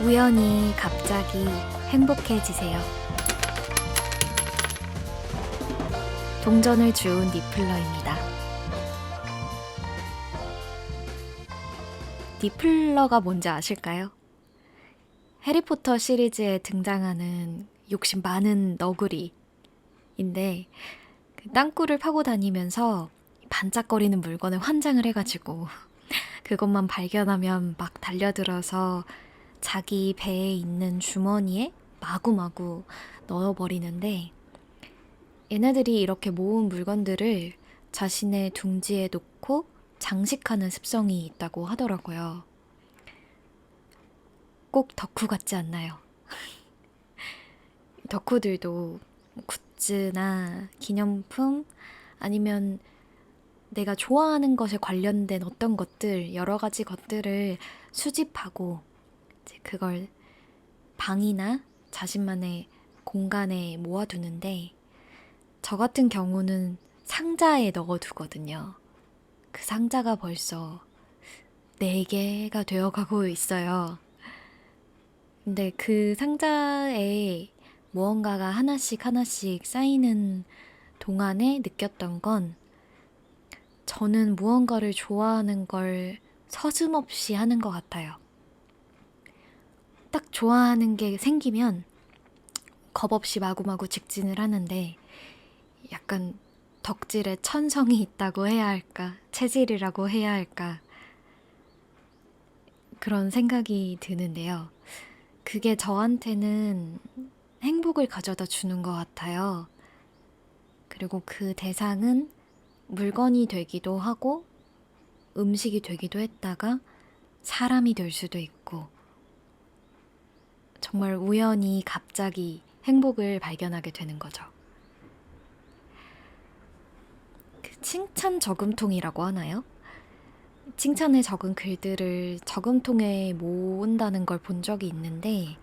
우연히 갑자기 행복해지세요. 동전을 주운 니플러입니다. 니플러가 뭔지 아실까요? 해리포터 시리즈에 등장하는 욕심 많은 너구리인데 그 땅굴을 파고 다니면서 반짝거리는 물건을 환장을 해가지고 그것만 발견하면 막 달려들어서 자기 배에 있는 주머니에 마구마구 넣어버리는데 얘네들이 이렇게 모은 물건들을 자신의 둥지에 놓고 장식하는 습성이 있다고 하더라고요. 꼭 덕후 같지 않나요? 덕후들도 굿즈나 기념품 아니면 내가 좋아하는 것에 관련된 어떤 것들, 여러 가지 것들을 수집하고 이제 그걸 방이나 자신만의 공간에 모아두는데 저 같은 경우는 상자에 넣어두거든요. 그 상자가 벌써 4개가 되어가고 있어요. 근데 그 상자에 무언가가 하나씩 하나씩 쌓이는 동안에 느꼈던 건 저는 무언가를 좋아하는 걸 서슴없이 하는 것 같아요. 딱 좋아하는 게 생기면 겁 없이 마구마구 직진을 하는데 약간 덕질에 천성이 있다고 해야 할까, 체질이라고 해야 할까, 그런 생각이 드는데요. 그게 저한테는 행복을 가져다 주는 것 같아요. 그리고 그 대상은 물건이 되기도 하고, 음식이 되기도 했다가, 사람이 될 수도 있고, 정말 우연히 갑자기 행복을 발견하게 되는 거죠. 그 칭찬 저금통이라고 하나요? 칭찬에 적은 글들을 저금통에 모은다는 걸 본 적이 있는데,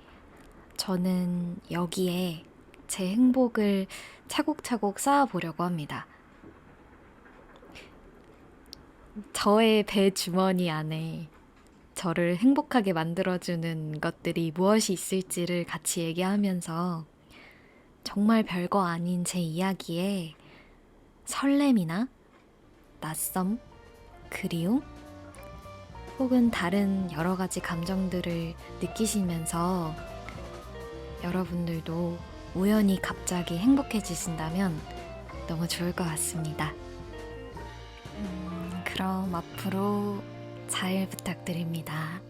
저는 여기에 제 행복을 차곡차곡 쌓아보려고 합니다. 저의 배 주머니 안에 저를 행복하게 만들어주는 것들이 무엇이 있을지를 같이 얘기하면서 정말 별거 아닌 제 이야기에 설렘이나 낯섦, 그리움, 혹은 다른 여러 가지 감정들을 느끼시면서 여러분들도 우연히 갑자기 행복해지신다면 너무 좋을 것 같습니다. 음, 그럼 앞으로 잘 부탁드립니다.